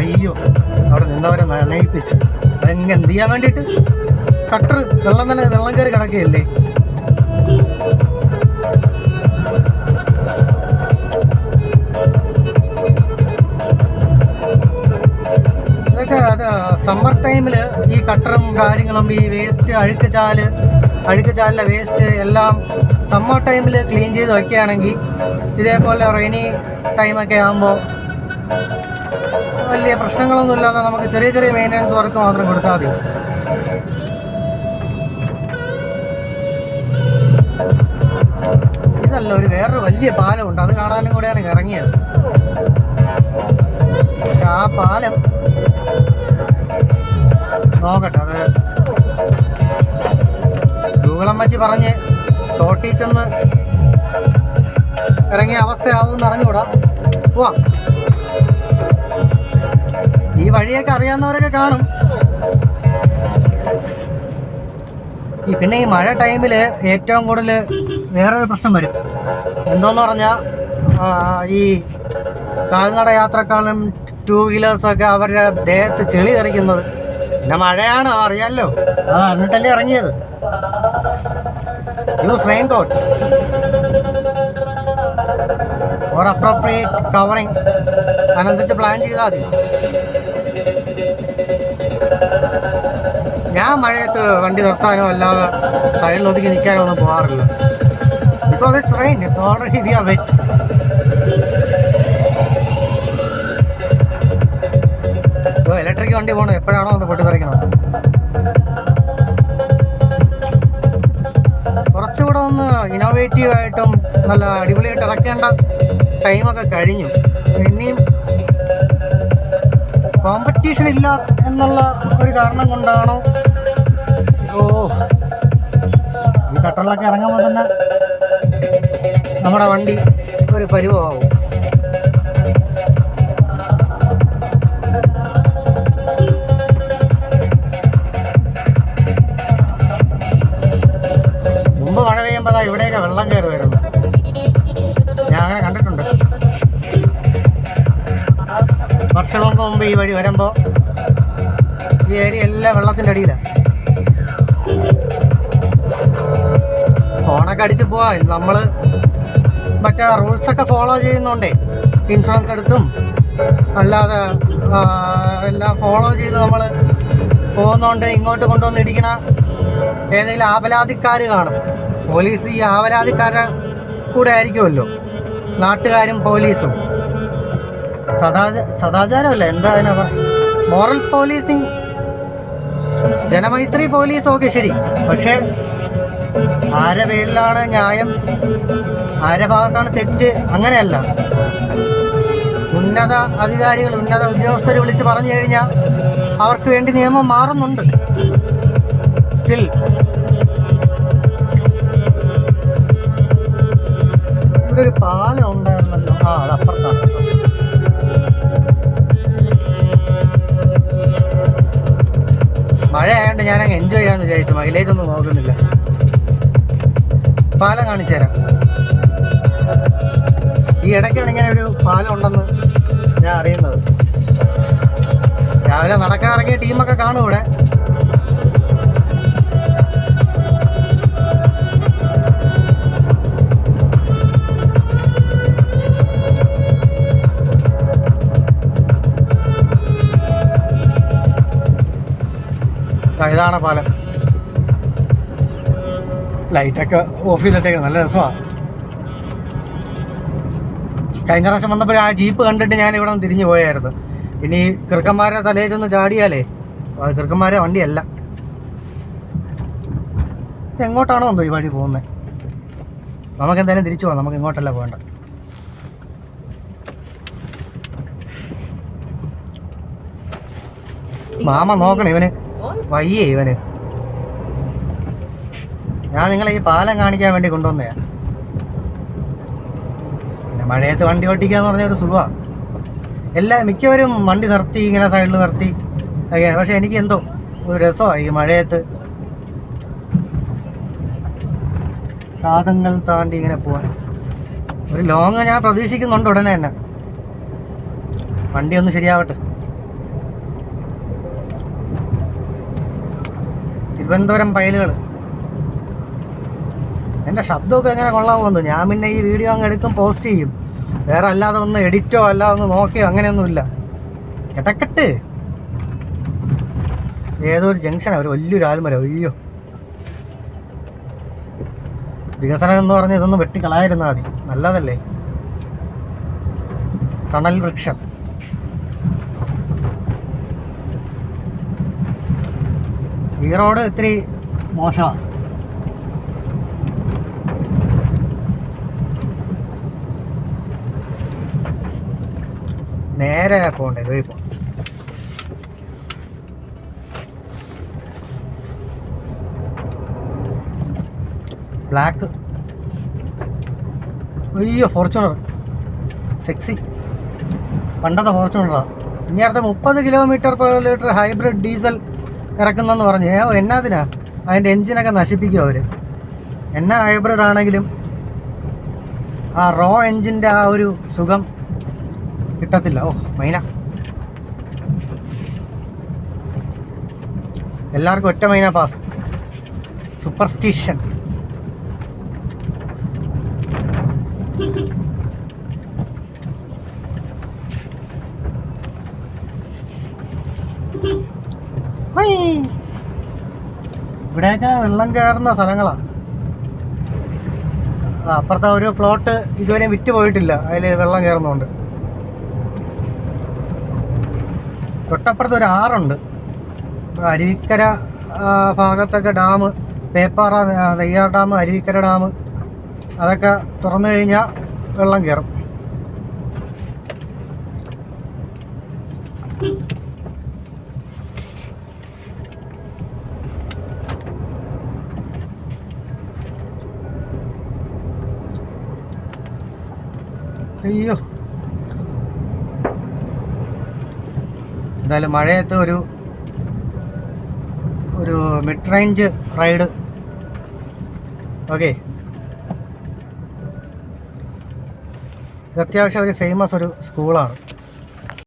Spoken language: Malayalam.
അയ്യോ അവിടെ നിന്നവരെ നനയിപ്പിച്ച്. അതെങ്ങനെ എന്ത് ചെയ്യാൻ വേണ്ടിയിട്ട്? കട്ടർ വെള്ളം തന്നെ വെള്ളം കയറി കിടക്കുകയല്ലേ? ഇതൊക്കെ അത് സമ്മർ ടൈമിൽ ഈ കട്ടറും കാര്യങ്ങളും ഈ വേസ്റ്റ് അഴുക്ക് ചാൽ അഴുക്ക് ചാലിലെ വേസ്റ്റ് എല്ലാം സമ്മർ ടൈമിൽ ക്ലീൻ ചെയ്ത് വയ്ക്കുകയാണെങ്കിൽ ഇതേപോലെ റെയിനി ടൈമൊക്കെ ആകുമ്പോൾ വലിയ പ്രശ്നങ്ങളൊന്നും ഇല്ലാതെ നമുക്ക് ചെറിയ ചെറിയ മെയിന്റനൻസ് വർക്ക് മാത്രം കൊടുത്താൽ മതി. ഇതല്ല ഒരു വേറൊരു വലിയ പാലമുണ്ട് അത് കാണാനും കൂടെയാണ് ഇറങ്ങിയത്. പക്ഷെ ആ പാലം നോക്കട്ടെ അത് ഗൂഗിളമ്മച്ചി പറഞ്ഞ് തോട്ടിൽ ചെന്ന് ഇറങ്ങിയ അവസ്ഥയാവും എന്ന് അറിഞ്ഞുകൂടാ. പോവാം. ഈ വഴിയൊക്കെ അറിയാവുന്നവരൊക്കെ കാണും. ഈ പിന്നെ ഈ മഴ ടൈമിൽ ഏറ്റവും കൂടുതൽ വേറൊരു പ്രശ്നം വരും. എന്തോന്ന് പറഞ്ഞാൽ ഈ കാൽനട യാത്രക്കാളും ടൂ വീലേഴ്സൊക്കെ അവരുടെ ദേഹത്ത് ചെളി തെറിക്കുന്നത്. പിന്നെ മഴയാണ് അറിയാമല്ലോ അത് അറിഞ്ഞിട്ടല്ലേ ഇറങ്ങിയത്. Use raincoats or appropriate covering അതിനനുസരിച്ച് പ്ലാൻ ചെയ്താൽ മതി. ഞാൻ മഴയത്ത് വണ്ടി നിർത്താനോ അല്ലാതെ സൈഡിൽ ഒതുക്കി നിൽക്കാനോ ഒന്നും പോകാറില്ല because it's already we are wet electric വണ്ടി പോകണം എപ്പോഴാണോ ഒന്ന് പൊട്ടിത്തെറിക്കണം കുറച്ചുകൂടെ ഒന്ന് ഇന്നോവേറ്റീവ് ആയിട്ടും നല്ല അടിപൊളിയായിട്ട് ഇറക്കേണ്ട ടൈമൊക്കെ കഴിഞ്ഞു. ഇനിയും കോമ്പറ്റീഷൻ ഇല്ല എന്നുള്ള ഒരു കാരണം കൊണ്ടാണോ? ഓ ഈ കട്ടറിലൊക്കെ ഇറങ്ങുമ്പോൾ തന്നെ നമ്മുടെ വണ്ടി ഒരു പരിവമാവും മുമ്പ് മഴ പെയ്യുമ്പോൾ ദാ ഇവിടെയൊക്കെ വെള്ളം കയറി വർഷങ്ങൾക്ക് മുമ്പ് ഈ വഴി വരുമ്പോൾ ഈ ഏരിയ എല്ലാം വെള്ളത്തിന്റെ അടിയിലാണ് ഫോണൊക്കെ അടിച്ച് പോവാ. നമ്മൾ മറ്റേ റൂൾസൊക്കെ ഫോളോ ചെയ്യുന്നുണ്ടേ ഇൻഷുറൻസ് എടുത്തും അല്ലാതെ എല്ലാം ഫോളോ ചെയ്ത് നമ്മൾ പോകുന്നതുകൊണ്ട് ഇങ്ങോട്ട് കൊണ്ടുവന്ന് ഇടിക്കണ ഏതെങ്കിലും ആപലാതിക്കാർ കാണും. പോലീസ് ഈ ആപലാതിക്കാരുടെ കൂടെ ആയിരിക്കുമല്ലോ. നാട്ടുകാരും പോലീസും. സദാച സദാചാരമല്ല? എന്താ അതിനാ moral policing Janamaithri police okay ശരി. പക്ഷേ ആരെ പേരിലാണ് ന്യായം? ആരെ ഭാഗത്താണ് തെറ്റ്? അങ്ങനെയല്ല. ഉന്നത അധികാരികൾ ഉന്നത ഉദ്യോഗസ്ഥർ വിളിച്ച് പറഞ്ഞു കഴിഞ്ഞാൽ അവർക്ക് വേണ്ടി നിയമം മാറുന്നുണ്ട്. സ്റ്റിൽ ഇവിടെ ഒരു പാലം ഉണ്ടായിരുന്നല്ലോ. ആ അത് അപ്പുറത്താണ് ആയതുകൊണ്ട് ഞാൻ അങ്ങ് എൻജോയ് ചെയ്യാന്ന് വിചാരിച്ചു. മൈലേജ് ഒന്നും നോക്കുന്നില്ല. പാലം കാണിച്ചു തരാം. ഈ ഇടയ്ക്കാണ് ഇങ്ങനെ ഒരു പാലം ഉണ്ടെന്ന് ഞാൻ അറിയുന്നത്. രാവിലെ നടക്കാൻ ഇറങ്ങിയ ടീമൊക്കെ കാണും ഇവിടെ. ഇതാണ് പാലം. ലൈറ്റൊക്കെ ഓഫ് ചെയ്തിട്ടേക്കണം നല്ല രസമാണ് കഴിഞ്ഞ പ്രാവശ്യം വന്നപ്പോൾ ആ ജീപ്പ് കണ്ടിട്ട് ഞാൻ ഇവിടെ തിരിഞ്ഞു പോയായിരുന്നു. ഇനി കൃക്കന്മാരെ തലയിൽ ചെന്ന് ചാടിയാലേ അത് കൃക്കന്മാരെ വണ്ടിയല്ല. എങ്ങോട്ടാണോ എന്തോ ഈ വഴി പോകുന്നത് നമുക്ക് എന്തായാലും തിരിച്ചു പോകാം നമുക്ക് ഇങ്ങോട്ടല്ല പോകണ്ട. മാമ നോക്കണം ഇവന്. വയ്യേ ഇവന്. ഞാൻ നിങ്ങളെ ഈ പാലം കാണിക്കാൻ വേണ്ടി കൊണ്ടുവന്നയാ പിന്നെ മഴയത്ത് വണ്ടി ഓട്ടിക്കാന്ന് പറഞ്ഞ ഒരു സുഖമാണ് എല്ലാ മിക്കവരും വണ്ടി നിർത്തി ഇങ്ങനെ സൈഡിൽ നിർത്തി. പക്ഷെ എനിക്ക് എന്തോ ഒരു രസമാണ് ഈ മഴയത്ത്. കാതങ്ങൾ താണ്ടി ഇങ്ങനെ പോവാൻ. ഒരു ലോങ് ഞാൻ പ്രതീക്ഷിക്കുന്നുണ്ട് ഉടനെ തന്നെ. വണ്ടി ഒന്ന് ശരിയാവട്ടെ. തിരുവനന്തപുരം പയലുകൾ എന്റെ ശബ്ദമൊക്കെ എങ്ങനെ കൊള്ളാമെന്ന് ഞാൻ പിന്നെ ഈ വീഡിയോ അങ്ങ് എടുക്കും പോസ്റ്റ് ചെയ്യും. വേറെ അല്ലാതെ ഒന്ന് എഡിറ്റോ അല്ലാതെ ഒന്ന് നോക്കിയോ അങ്ങനെയൊന്നുമില്ല. ഇടക്കെട്ട് ഏതോ ഒരു ജംഗ്ഷനാണ് ഒരു വലിയൊരു ആൽമര അയ്യോ. വികസനം എന്ന് പറഞ്ഞ് ഇതൊന്ന് വെട്ടിക്കളായിരുന്നാൽ മതി. നല്ലതല്ലേ? തണൽ വൃക്ഷം. ഈ റോഡ് ഇത്തിരി മോശമാണ് നേരെ പോകണ്ടേ ഇതുവഴി പോ. ബ്ലാക്ക് അയ്യോ ഫോർച്യൂണർ സെക്സി പണ്ടത്തെ ഫോർച്യൂണറാണ് ഇനി അടുത്ത മുപ്പത് kilometre per litre hybrid diesel ഇറക്കുന്നെന്ന് പറഞ്ഞു. എന്നാതിനാ? അതിന്റെ എൻജിനൊക്കെ നശിപ്പിക്കും അവർ എന്നാ ഹൈബ്രിഡ് ആണെങ്കിലും ആ റോ എൻജിന്റെ ആ ഒരു സുഖം കിട്ടത്തില്ല. ഓ മൈന. എല്ലാവർക്കും ഒറ്റ മൈന പാസ് സൂപ്പർസ്റ്റിഷൻ ഇവിടെയൊക്കെ വെള്ളം കയറുന്ന സ്ഥലങ്ങളാണ് അപ്പുറത്തെ ഒരു പ്ലോട്ട് ഇതുവരെ വിറ്റ് പോയിട്ടില്ല. അതിൽ വെള്ളം കയറുന്നുണ്ട്. തൊട്ടപ്പുറത്ത് ഒരു ആറുണ്ട്. അരുവിക്കര ഭാഗത്തൊക്കെ dam Peppara Neyyar dam Aruvikkara dam അതൊക്കെ തുറന്നു കഴിഞ്ഞാൽ വെള്ളം കയറും. അയ്യോ. എന്തായാലും മഴയത്ത് ഒരു ഒരു മിഡ് റേഞ്ച് റൈഡ് ഓക്കെ അത്യാവശ്യം ഒരു ഫേമസ് ഒരു സ്കൂളാണ്